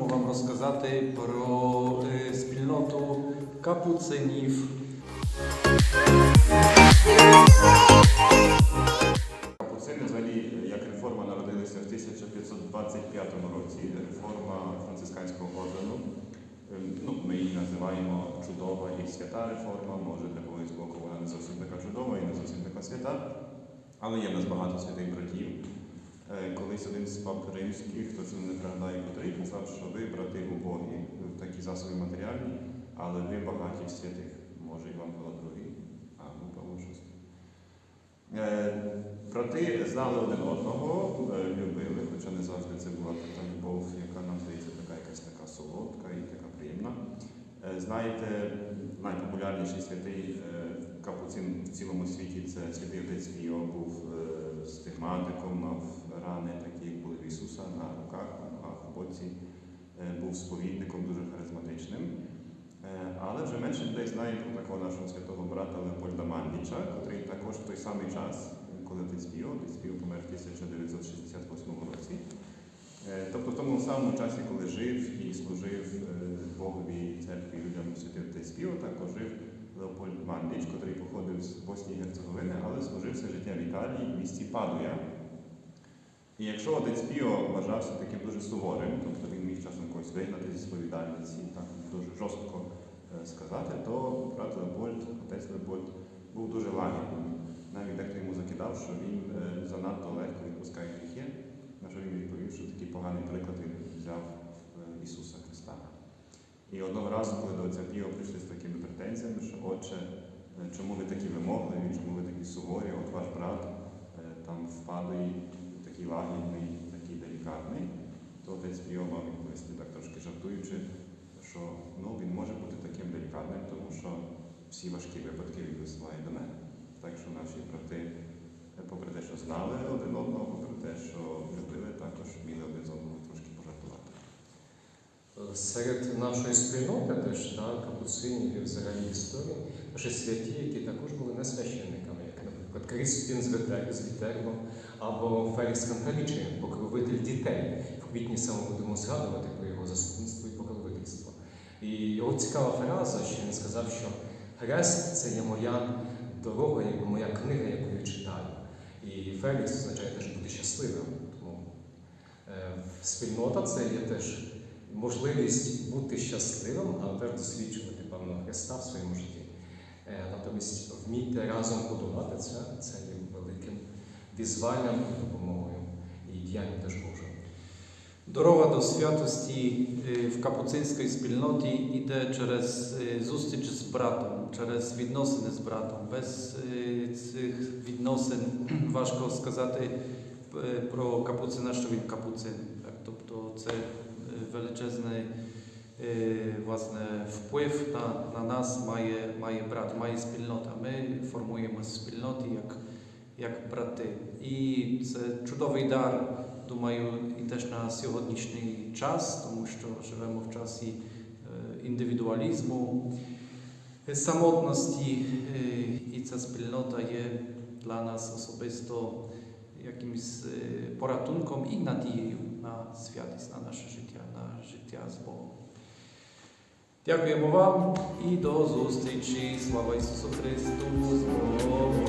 можемо вам розказати про е, спільноту капуцинів. Капуцини взагалі як реформа народилися в 1525 році. Реформа францисканського ордену. Ем, Ну, ми її називаємо чудова і свята реформа. Може для когось боку вона не зовсім така чудова і не зовсім така свята. Але є в нас багато святих братів. Е, Колись один з пап римських, хто це не пригадає, котрий казав, що ви, брати убогі, в такі засоби матеріальні, але ви багаті святих. Може Іван Павло II, а ну Павло. Е, Брати знали один одного, е, любили, хоча не завжди це була така любов, яка нам здається така якась така солодка і така приємна. Е, Знаєте, найпопулярніший святий е, капуцин в цілому світі це святий отець Піо, був е, стигматиком, мав рани, такі як були в Ісуса на руках, на ногах, в боці, Е, був сповідником дуже харизматичним. Е, Але вже менше людей знає про такого нашого святого брата Леопольда Мандіча, який також в той самий час, коли отець Піо, отець Піо помер в 1968 році. Е, Тобто в тому самому часі, коли жив і служив Богові, церкві, людям святий отець Піо, також жив Леопольд Мандіч, який походив з Боснії і Герцеговини, але служив все життя в Італії в місті Падуя. І якщо отець Піо вважався таким дуже суворим, тобто він міг часом когось вигнати зі сповідальниці, так дуже жорстко е, сказати, то брат Леопольд, отець Леопольд був дуже лагідним. Навіть дехто йому закидав, що він е, занадто легко відпускає гріхи, на що він відповів, що такий поганий приклад він взяв е, Ісуса Христа. І одного разу, коли до отця Піо претензіями, що отче, е, чому ви такі вимогливі, чому ви такі суворі, от ваш брат е, там впадає такий лагідний, такий делікатний, то отець Піо мав відповісти так трошки жартуючи, що ну, він може бути таким делікатним, тому що всі важкі випадки він висилає до мене. Так що наші брати, е, попри те, що знали один одного, попри те, що любили, також вміли один з одного трошки пожартувати. Серед нашої спільноти теж так, капуцинів і взагалі історії, наші святі, які також були не священниками, як, наприклад, Кріспін з Вітер- Вітербо або Фелікс Кантарічі, покровитель дітей. В квітні саме будемо згадувати про його заступництво і покровительство. І його цікава фраза, що він сказав, що хрест це є моя дорога, моя книга, яку я читаю. І Фелікс означає теж бути щасливим. Тому е, спільнота це є теж можливість бути щасливим, але теж досліджувати певного Христа в своєму житті. Е, Натомість вміти разом подолати це, це є великим візванням і допомогою і діянням теж Божим. Дорога до святості е, в капуцинській спільноті йде через е, зустріч з братом, через відносини з братом. Без цих відносин важко сказати про капуцина, що він капуцин. Тобто це е, величезний е, власне, вплив на, на нас має, має брат, має спільнота. Ми формуємо спільноти як, як брати. І це чудовий дар думаю, і теж на сьогоднішній час, тому що живемо в часі е, індивідуалізму, е, самотності, е, і ця спільнота є для нас особисто якимось е, порятунком і надією на святість, на наше життя, на життя з Богом. Дякуємо вам і до зустрічі. Слава Ісусу Христу! З Богом!